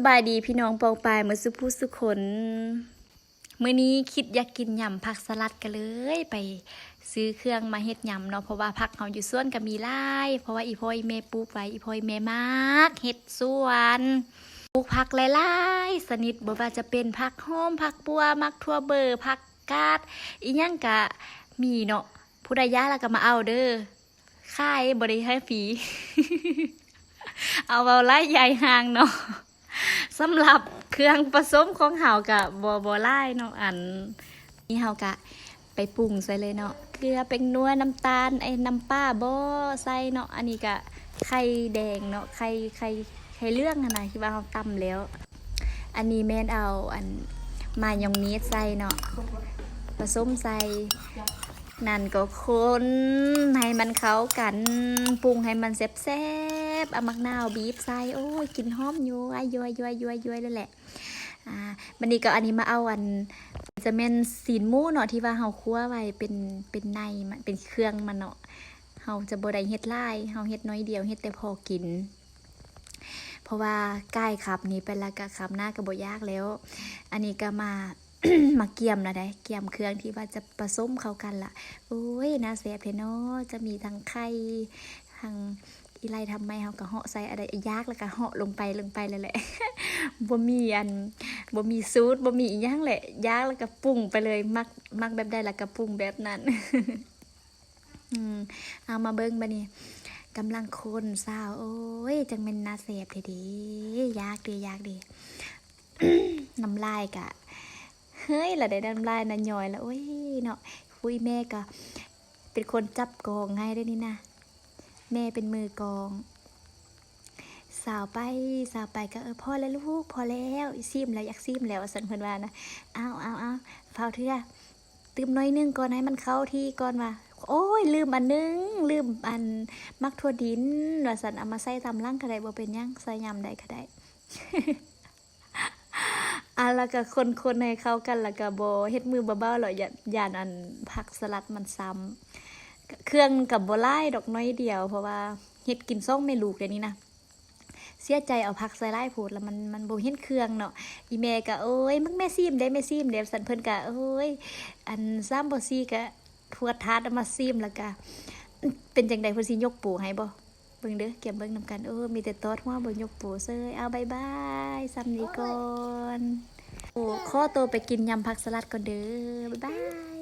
สบายดีพี่น้องปองปายมือสุผู้สุคนเมื้อนี้คิดอยากกินยำผักสลัดกันเลย ไปซื้อเครื่องมาเฮ็ดยำเนาะเพราะว่าผักเฮาอยู่ส่วนก็มีหลายเพราะว่าอีพ่อยแม่ปลูกไว้อีพ่อยแม่มากเฮ็ดสวนปลูกผักหลายๆสนิทบ่ว่าจะเป็นผักหอมผักบัวมักทั่วเบอร์ผักกาดอีหยังกะมีเนาะผู้ใดยะแล้วก็มาเอาเด้อค่ายบ่ได้ให้ฟรีเอาเอาไล่ใหญ่ห่างเนาะ สำหรับเครื่องผสมของเฮากะบอบอไล่เนาะอันนี่เฮากะไปปรุงใส่เลยเนาะเกลือเป็นนัวน้ำตาลไอ้น้ำป้าบ่ใส่เนาะอันนี้กะไข่แดงเนาะไข่ไข่ไข่เรื่องนะที่ว่าเฮาตำแล้ว อันนี้แม่นเอาอันมายองเนสใส่เนาะผสมใส่นั่นก็คนให้มันเข้ากันปรุงให้มันแซ่บ ๆเอามักนาวบีบใส่โอ้ยกินหอมยัวยัวยัวยัวยัวเลยแหละอ่าบันนี้ก็อันนี้มาเอาอันจะเป็นสีนมูเนาะที่ว่าเฮาคั่วไว้เป็นเป็นในมันเป็นเครื่องมันเนาะเฮาจะบ่ได้เฮ็ดลายเฮาเฮ็ดน้อยเดียวเฮ็ดแต่พอกิน เพราะว่าใกล้ขับนี้ไปแล้วก็ขับหน้าก็บ่ยากแล้ว อันนี้ก็มามาเกี่ยมนะได้เกี่ยมเครื่องที่ว่าจะผสมเข้ากันล่ะโอ้ยน่าเสียเพเนาะจะมีทั้งไข่ทั้ง อีไรทำไมเขาก็เหาะใส่อะไรยากแล้วก็เหาะลงไปลงไปเลยแหละบ่มีอันบ่มีซูตบ่มีอีหยังแหละยากแล้วก็ปรุงไปเลยมักมักแบบใดแล้วก็ปรุงแบบนั้นอืมเอามาเบิ่งบัดนี้กำลังคนสาว โอ้ย จังเป็นนาเสพด้ดียากดียากดีน้ำลายกะ เฮ้ยละได้น้ำลายนะย่อยแล้วโอ้ยเนาะคุยแม่ก็เป็นคนจับกองให้ได้นี่นะ แม่เป็นมือกอง สาวไปสาวไปก็เออพอแล้วลูกพอแล้วซิมแล้วอยากซิมแล้วสันเพิ่อนว่านะเอาเอาเอาเฝ้าเถื่อตืมน้อยนึงก่อนให้มันเข้าที่ก่อนว่าโอ้ย ลืมอันนึง ลืมอันมักทั่วดินว่าสันเอามาใส่ตำล่างก็ได้บ่เป็นยังใส่ยำได้ก็ได้อะแล้วก็คนๆให้เข้ากันแล้วก็บ่เฮ็ดมือเบาๆหรออย่าอย่านอันผักสลัดมันซ้ำ เครื่องกับบ่หลายดอกน้อยเดียว เพราะว่าเฮ็ดกินซ่องแม่ลูกเดี๋ยวนี้นะเสียใจเอาผักใส่หลายโพดแล้วมันมันบ่เห็นเครื่องเนาะอีแม่ก็โอ้ยมึงแม่ซีมได้แม่ซีมเดี๋ยวสันเพิ่นก็โอ้ยอันซ้ำบ่ซีก็ทวดทาดมาซีมแล้วก็เป็นจังได๋เพิ่นสิยกปูให้บ่เบิ่งเด้อเก็บเบิ่งนำกันเออมีแต่ตอดหัวบ่ยกปูเซยเอาบายบายซ้ำนี้ก่อนโอ้ข้อตัวไปกินยำผักสลัดก่อนเด้อบ๊ายบาย